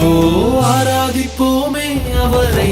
ஓ ஆராதிப்போமே அவரை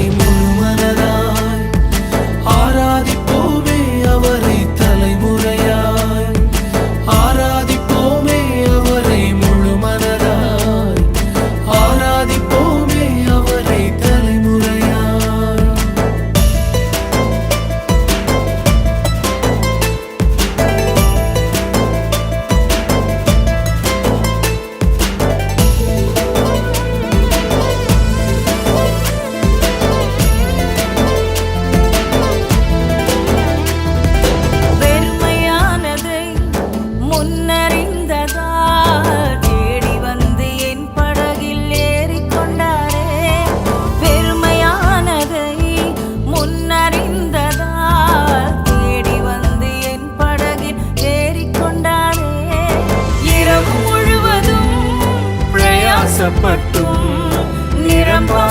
ஆசப்பட்டும் நிரம்பா